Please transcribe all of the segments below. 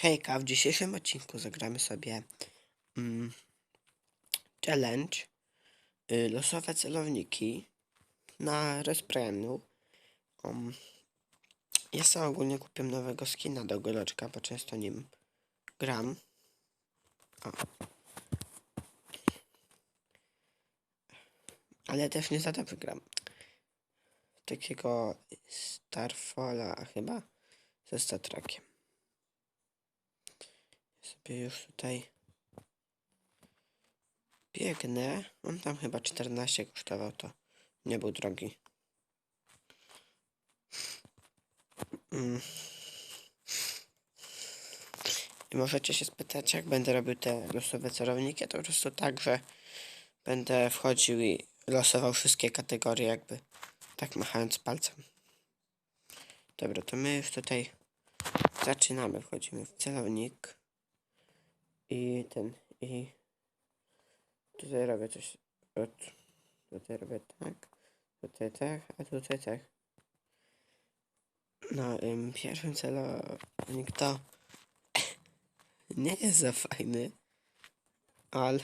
Hejka, w dzisiejszym odcinku zagramy sobie mm, challenge y, losowe celowniki na Resprenu. Um, ja sam ogólnie kupiłem nowego skina do goleczka, bo często nim gram. O. Ale też nie za dobrze gram. Takiego Starfalla chyba ze Star Trekiem sobie już tutaj biegnę. On tam chyba 14 kosztował, to nie był drogi. Mm. I możecie się spytać, jak będę robił te losowe celowniki. To po prostu tak, że będę wchodził i losował wszystkie kategorie, jakby tak machając palcem. Dobra, to my już tutaj zaczynamy. Wchodzimy w celownik. I ten, i tutaj robię coś, od, tutaj robię tak, tutaj tak, a tutaj tak. No, ym, pierwszym celownik to nie jest za fajny, ale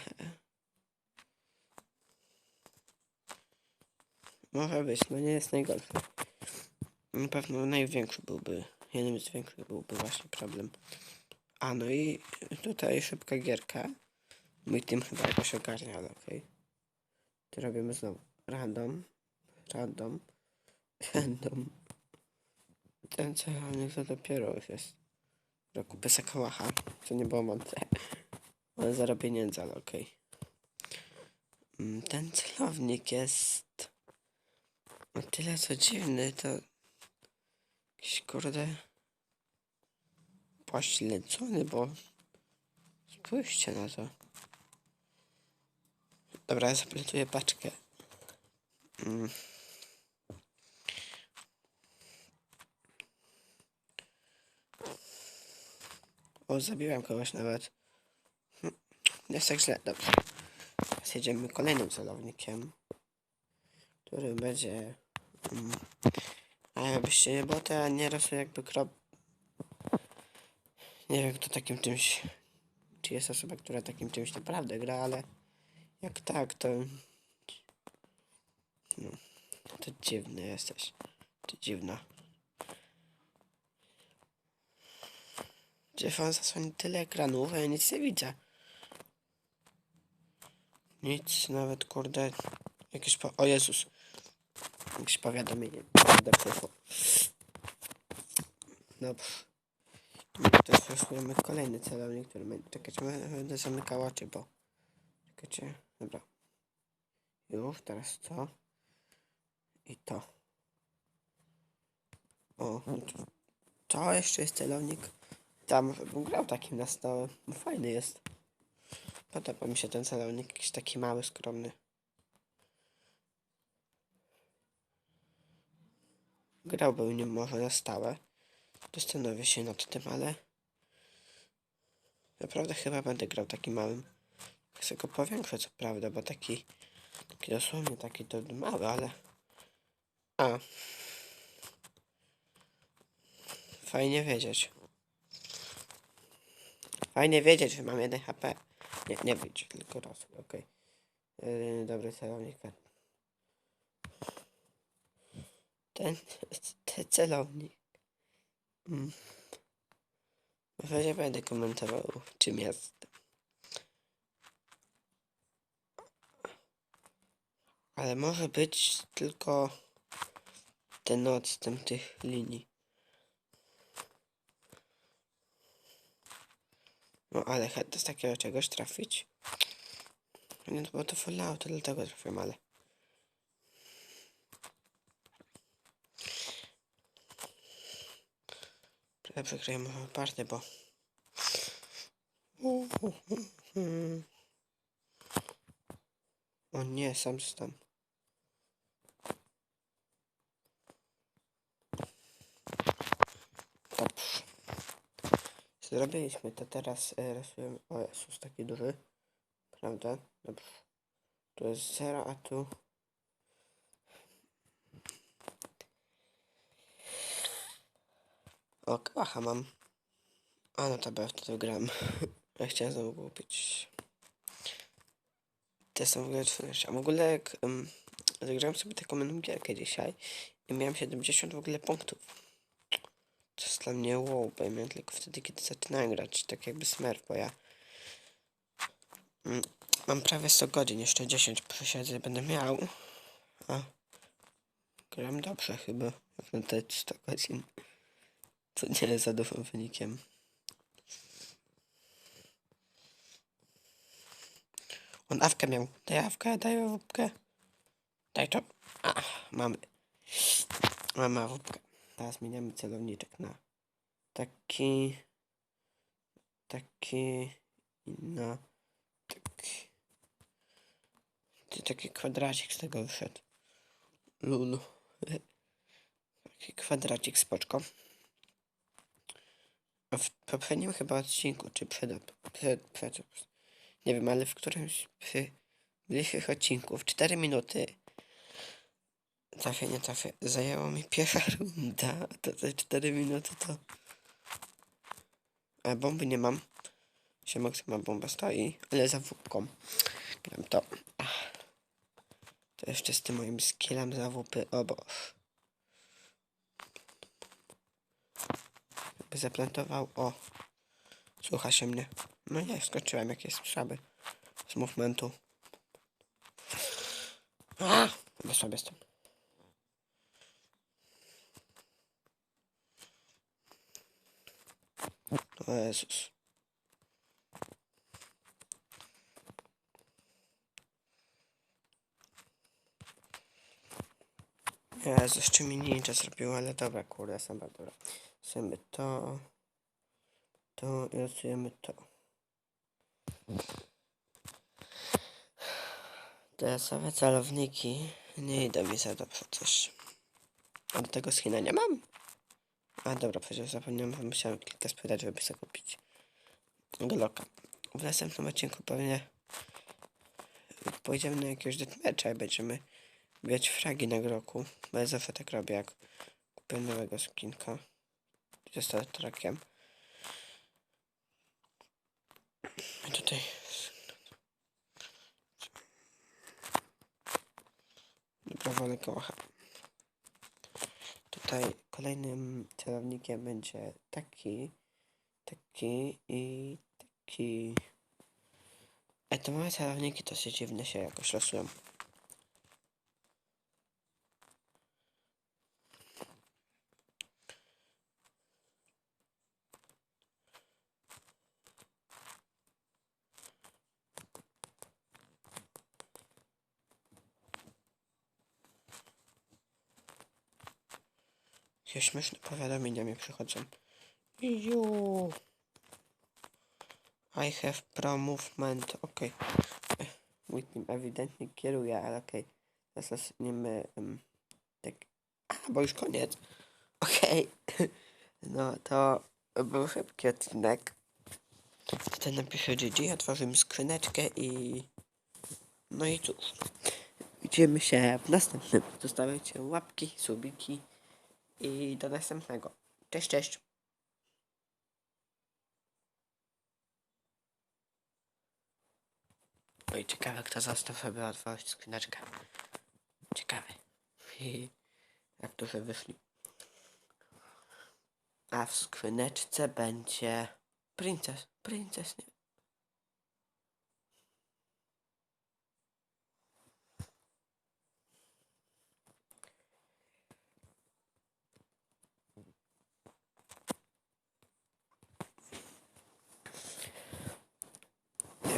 może być, no nie jest najgorszy. Na pewno największy byłby, jednym z większych byłby właśnie problem. A no i tutaj szybka gierka. Mój team chyba jakoś ogarnia, ale okej. Okay. Tu robimy znowu random, random, random. Ten celownik to dopiero już jest. Do kupy Sakałacha, co nie było mądre. Ale zero pieniędzy, ale okej. Okay. Ten celownik jest o tyle co dziwny, to jakiś kurde pośledzony, bo spójrzcie na to. Dobra, ja zapletuję paczkę. Mm. O, zabiłem kogoś nawet. Hm. Jest tak źle, dobrze. Teraz jedziemy kolejnym celownikiem, który będzie... Mm. A jakbyście nie było, to ja nieraz jakby krop nie wiem, kto takim czymś. Czy jest osoba, która takim czymś naprawdę gra, ale jak tak, to. No, to dziwny jesteś. To dziwna. Telefon zasłoni tyle ekranów, a ja nic nie widzę. Nic, nawet kurde. Jakieś po... O Jezus. Jakieś powiadomienie. Dobrze. Teraz losujemy kolejny celownik, który będzie... Czekajcie, będę zamykał oczy, bo... Czekajcie, dobra. Już, teraz to. I to. O, to, to jeszcze jest celownik. Tam bym grał takim na stałe. No, fajny jest. Podoba mi się ten celownik, jakiś taki mały, skromny. Grałbym nim może na stałe. Zastanowię się nad tym, ale naprawdę chyba będę grał takim małym. Chcę go powiększać, co prawda, bo taki, taki dosłownie taki to mały, ale... A. Fajnie wiedzieć. Fajnie wiedzieć, że mam 1 HP. Nie, nie być, tylko raz, okej. Okay. Yy, dobry celownik. Ten, ten celownik. Mm. Może nie będę komentował, czym jest. Ale może być tylko ten odstęp tych linii. No ale z takiego czegoś trafić. Nie, no bo to Fallout, dlatego trafiłem, ale... Lepsze grajmy party, bo... O nie, sam stam. Dobrze. Zrobiliśmy to teraz e, rysujemy. O Jezus, taki duży. Prawda? Dobrze. Tu jest 0, a tu... O, kałacha mam. A no ja wtedy gram. Ja chciałem znowu kupić. Te są w ogóle trudniejsze. A w ogóle jak um, zagrałem sobie taką gierkę dzisiaj i miałem 70 w ogóle punktów. To jest dla mnie wow, bo ja miałem tylko wtedy, kiedy zaczynałem grać, tak jakby smurf, bo ja mm, mam prawie 100 godzin, jeszcze 10 posiedzeń będę miał. A gram dobrze chyba, jak na te 100 godzin. To nie jest za dużym wynikiem. On awkę miał. Daj awkę, daj awkę. Daj to. A, mamy. Mamy awkę. Teraz zmieniamy celowniczek na taki. Taki. I na taki. Ty, taki kwadracik z tego wyszedł. Lulu. Taki kwadracik spoczko. W poprzednim chyba odcinku, czy przed, przed, przed, nie wiem, ale w którymś z bliższych odcinków 4 minuty trafię, nie trafię, zajęło mi pierwsza runda, to te 4 minuty to... A bomby nie mam. Siemak ma bomba stoi, ale za wupką. Gram to. To jeszcze z tym moim skillem za wupy, o. Zaplantował, o. Słucha się mnie. No nie, skoczyłem jakieś słaby z movementu. A! Chyba słaby jestem. O Jezus. Jezus, czy mi ninja zrobił, ale dobra, kurde, bardzo dobra. Sobie to, to i losujemy to. Te same celowniki nie idą mi za dobrze coś. A do tego skina nie mam. A dobra, przecież zapomniałem, musiałem kilka sprzedać, żeby sobie kupić Glocka. W następnym odcinku pewnie pójdziemy na jakiegoś deathmatcha i będziemy biać fragi na groku. Bo ja zawsze tak robię, jak kupię nowego skinka ze Star Trekiem. I tutaj Dobra, wolę kocha. Tutaj kolejnym celownikiem będzie taki, taki i taki. E, te małe celowniki dosyć dziwne się jakoś losują. Jakieś śmieszne powiadomienia mi przychodzą. Ju. I have pro movement. Ok. Mój team ewidentnie kieruje, ale okej. Okay. Zasuniemy um, tak. A, bo już koniec. Okej. Okay. No to był szybki odcinek. Tutaj napiszę GG, otworzymy skrzyneczkę i... No i cóż. Widzimy się w następnym. Zostawiajcie łapki, subiki i do następnego. Cześć, cześć. Oj, ciekawe, kto został sobie otworzyć skrzyneczkę. Ciekawe. Jak się wyszli. A w skrzyneczce będzie... Princes, princes, nie.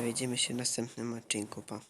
Widzimy się w następnym odcinku. Pa.